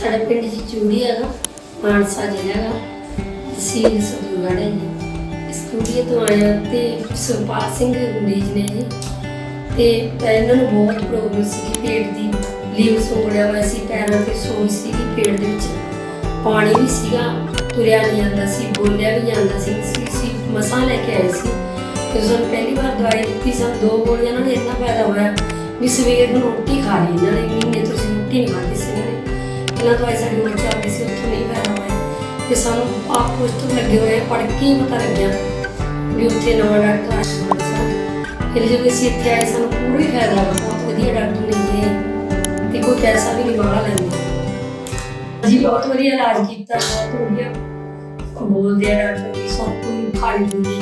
ਸਾਡੇ ਪਿੰਡ 'ਚ ਚੂੜੀ ਹੈਗਾ, ਮਾਨਸਾ ਜ਼ਿਲ੍ਹਾ ਹੈਗਾ, ਤਹਿਸੀਲ ਸਤੂਗੜ੍ਹ ਹੈ ਜੀ। ਸਟੂਡੀਓ ਤੋਂ ਆਇਆ ਤੇ ਸੁਪਾਲ ਸਿੰਘ ਮਰੀਜ਼ ਨੇ ਜੀ, ਤੇ ਇਹਨਾਂ ਨੂੰ ਬਹੁਤ ਪ੍ਰੋਬਲਮ ਸੀ ਪੇਟ ਦੀ ਲੀਵਰ ਸੋੜਿਆ ਹੋਇਆ ਸੀ, ਪੈਰਾਂ ਤੇ ਸੋਜ ਸੀ ਪੇਟ ਦੇ ਵਿੱਚ। ਪਾਣੀ ਵੀ ਸੀਗਾ, ਤੁਰਿਆ ਨਹੀਂ ਜਾਂਦਾ ਸੀ, ਬੋਲਿਆ ਵੀ ਜਾਂਦਾ ਸੀ। ਸੀ ਸੀ, ਮਸਾਂ ਲੈ ਕੇ ਆਏ ਸੀ। ਤੇ ਸਾਨੂੰ ਪਹਿਲੀ ਵਾਰ ਦਵਾਈ ਦਿੱਤੀ ਸਨ ਦੋ ਗੋਲੀਆਂ ਨਾਲ ਇੰਨਾ ਫਾਇਦਾ ਹੋਇਆ ਵੀ ਸਵੇਰ ਨੂੰ ਰੋਟੀ ਖਾ ਲਈ ਇਹਨਾਂ ਨੇ, ਮਹੀਨੇ ਤੋਂ ਨੇ ਪਹਿਲਾਂ ਦਵਾਈ ਸਾਡੀ ਹੋਰ ਚੱਲਦੀ ਸੀ ਉੱਥੋਂ ਨਹੀਂ ਫਾਇਦਾ ਹੋਇਆ ਤੇ ਸਾਨੂੰ ਆਪ ਕੁਝ ਤੋਂ ਲੱਗੇ ਹੋਏ ਪੜ ਕੇ ਹੀ ਪਤਾ ਲੱਗਿਆ ਵੀ ਉੱਥੇ ਨਵਾਂ ਡਾਕਟਰ ਆਸ਼ਮਾਨ ਸਾਹਿਬ ਫਿਰ ਜਦੋਂ ਅਸੀਂ ਇੱਥੇ ਆਏ, ਸਾਨੂੰ ਪੂਰਾ ਹੀ ਫਾਇਦਾ ਹੋਇਆ, ਬਹੁਤ ਵਧੀਆ ਡਾਕਟਰ ਨੇ ਜੀ ਤੇ ਕੋਈ ਪੈਸਾ ਵੀ ਨਹੀਂ ਮਾੜਾ ਲੈਂਦੇ। ਜੀ, ਬਹੁਤ ਵਧੀਆ ਇਲਾਜ ਕੀਤਾ, ਬਹੁਤ ਵਧੀਆ। ਬੋਲਦੇ ਆ ਡਾਕਟਰ ਸਭ ਕੋਈ ਖਾਲੀ ਦਿੰਦੇ